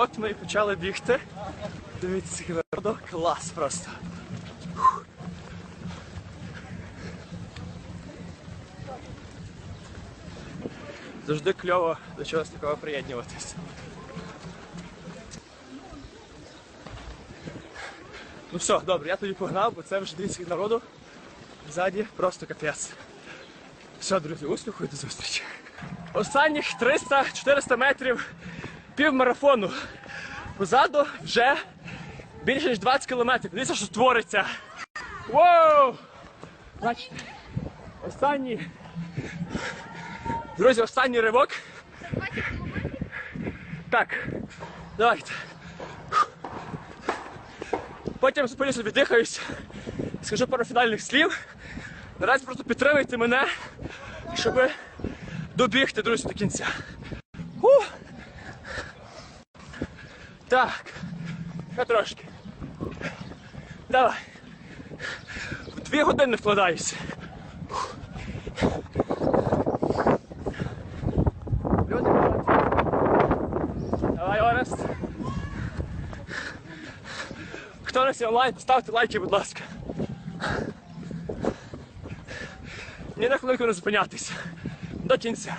От ми і почали бігти. Дивіться, народу. Клас просто. Завжди кльово до чогось такого приєднуватись. Ну все, добре, я тоді погнав, бо це вже дивіться народу. Ззаді просто капець. Все, друзі, успіху і до зустрічі. Останніх 300-400 метрів півмарафону. Позаду вже більше ніж 20 кілометрів. Дивіться, що твориться. Воу! Бачите? Останній. Друзі, останній ривок. Так. Давайте. Потім спиню собі дихаюсь. Скажу пару фінальних слів. Наразі просто підтримуйте мене, щоб добігти, друзі, до кінця. Так. Трошки. Давай. В дві години вкладаюся. Люди. Давай, Орест. Хто на онлайн, ставте лайки, будь ласка. Ні на хвилинку не зупинятися. До кінця.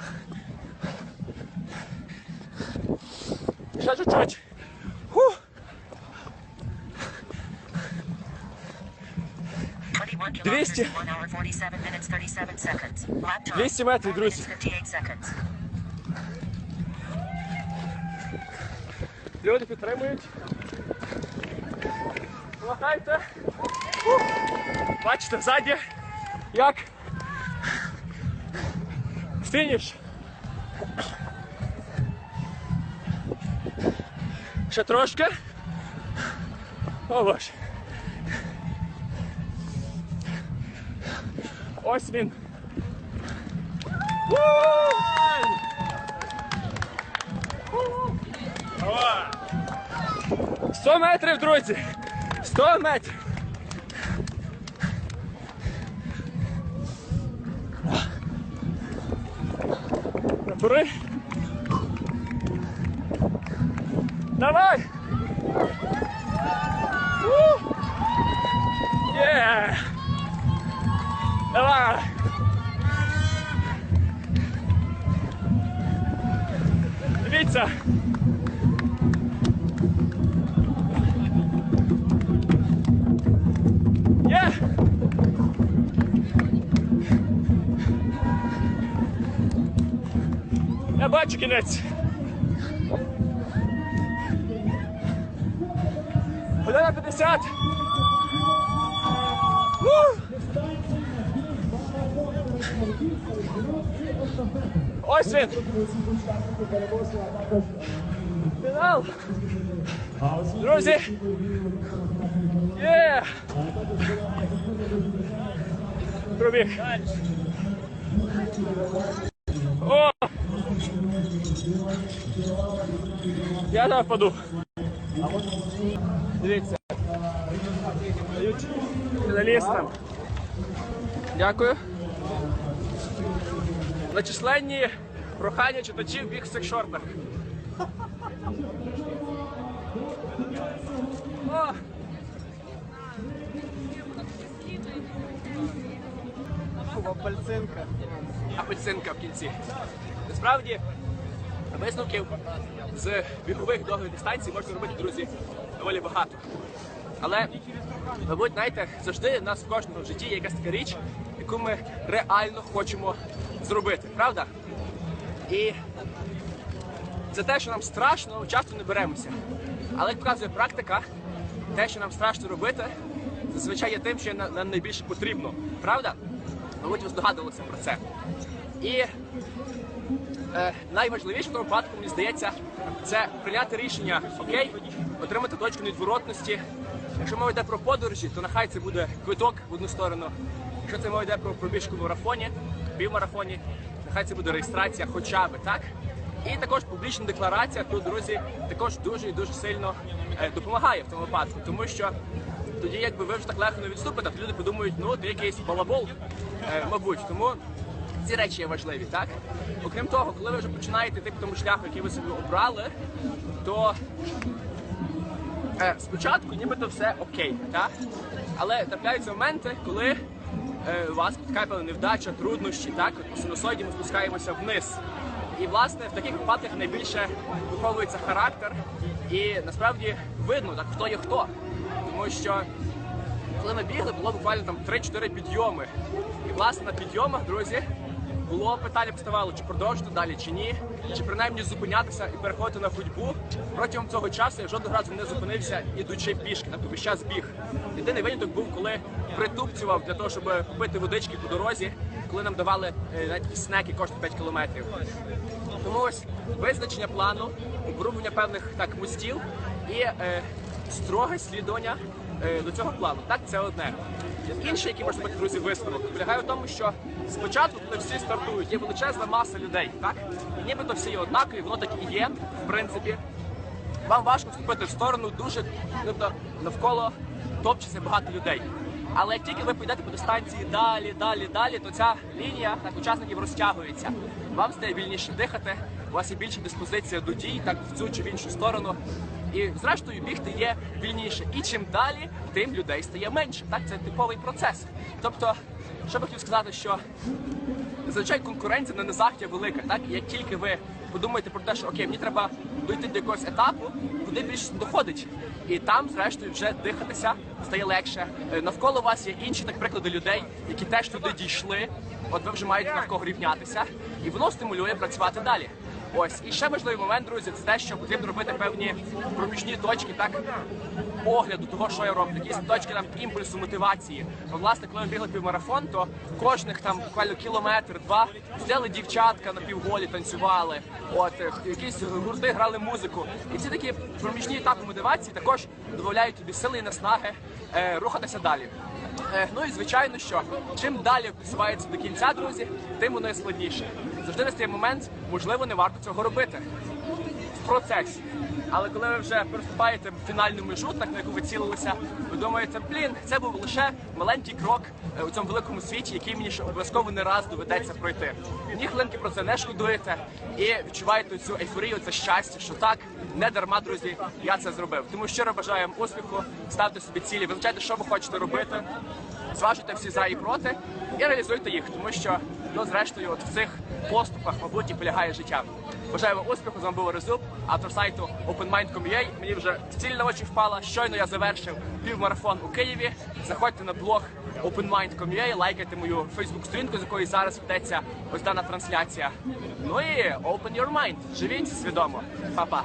Ще чуть-чуть. 200. 200 метрів, друзі. Люди підтримують. Латайте. Бачите, ззаді, як фініш. Ще трошки. О боже. Ось він. 100 метрів, друзі! 100 метрів! Набери! Давай! У! Я бачу кінець. Година 50. У! Ось він. Фінал. Друзі. Є! Пробіг. Я зараз впаду. Дивіться. Фіналістам. Дякую. На численні прохання читачів в цих шортах. О! Апельсинка. апельсинка в кінці. Насправді, висновків з бігових довгих дистанцій можна робити, друзі, доволі багато. Але, мабуть, знаєте, завжди в нас в кожному житті є якась така річ, яку ми реально хочемо зробити, правда? І за те, що нам страшно, часто не беремося. Але як показує практика, те, що нам страшно робити, зазвичай є тим, що нам найбільше потрібно. Правда? Мабуть, ви здогадувалися про це. І найважливіше в тому випадку, мені здається, це прийняти рішення, окей, отримати точку невідворотності. Якщо мова йде про подорожі, то нехай це буде квиток в одну сторону. Якщо це мова йде про пробіжку в марафоні, півмарафоні, нехай це буде реєстрація хоча б, так? І також публічна декларація тут, друзі, також дуже і дуже сильно е, допомагає в тому випадку, тому що тоді якби ви вже так легко не відступите, то люди подумають, ну ти якийсь балабол, е, мабуть. Тому Ці речі є важливі, так? Окрім того, коли ви вже починаєте йти по тому шляху, який ви собі обрали, то е, спочатку нібито все окей, так? Але трапляються моменти, коли е, вас спіткає певна невдача, труднощі, так? От по синусоїді ми спускаємося вниз. І власне в таких випадках найбільше виховується характер, і насправді видно, так хто є хто. Тому що коли ми бігли, було буквально там 3-4 підйоми. І власне на підйомах, друзі, було питання поставало, чи продовжити далі, чи ні, чи принаймні зупинятися і переходити на ходьбу. Протягом цього часу я жодного разу не зупинився, ідучи пішки, тобто весь час біг. Єдиний виняток був, коли притупцював для того, щоб купити водички по дорозі, коли нам давали е, навіть снеки коштують 5 кілометрів. Тому ось визначення плану, обрубання певних так мостів і е, строге слідування е, до цього плану. Так, це одне. Інше, який можна бути, друзі, висновок, полягає в тому, що спочатку, коли всі стартують, є величезна маса людей, так? І нібито всі є однакові, воно так і є, в принципі. Вам важко вступити в сторону дуже тобто, навколо топчеться багато людей. Але як тільки ви підете по дистанції далі, далі, далі, то ця лінія так учасників розтягується. Вам стає вільніше дихати, у вас є більша диспозиція до дій, так в цю чи в іншу сторону. І зрештою бігти є вільніше. І чим далі, тим людей стає менше. Так, це типовий процес. Тобто, що би хотів сказати, що зазвичай конкуренція на низах є велика. Так, як тільки ви подумаєте про те, що окей, мені треба дойти до якогось етапу, куди більше доходить, і там, зрештою, вже дихатися стає легше. Е, Навколо вас є інші так приклади людей, які теж туди дійшли. От ви вже маєте на кого рівнятися, і воно стимулює працювати далі. Ось і ще важливий момент, друзі, це те, що потрібно робити певні проміжні точки, так огляду того, що я роблю, якісь точки там імпульсу, мотивації. Бо, власне, коли ми бігли півмарафон, то кожних там буквально кілометр-два стояли дівчатка на півголі, танцювали. От е, якісь гурти грали музику. І ці такі проміжні етапи мотивації також додають тобі сили і наснаги е, рухатися далі. Е, ну і звичайно, що чим далі просувається до кінця, друзі, тим воно і складніше. Завжди настає момент, можливо, не варто цього робити в процесі. Але коли ви вже переступаєте фінальну межу, так на яку ви цілилися, ви думаєте, блін, це був лише маленький крок е, у цьому великому світі, який мені ще обов'язково не раз доведеться пройти. Ні хвилинки про це не шкодуєте і відчуваєте цю ейфорію, це щастя, що так не дарма, друзі, я це зробив. Тому щиро бажаю вам успіху, ставте собі цілі, визначайте, що ви хочете робити, зважуйте всі за і проти і реалізуйте їх, тому що ну, зрештою, от в цих поступах, мабуть, і полягає життя. Бажаю вам успіху, з вами був Резуб, автор сайту openmind.com.ua. Мені вже ціль на очі впала. Щойно я завершив півмарафон у Києві. Заходьте на блог openmind.com.ua, лайкайте мою фейсбук-сторінку, з якої зараз ведеться ось дана трансляція. Ну і open your mind. Живіть свідомо. Па-па.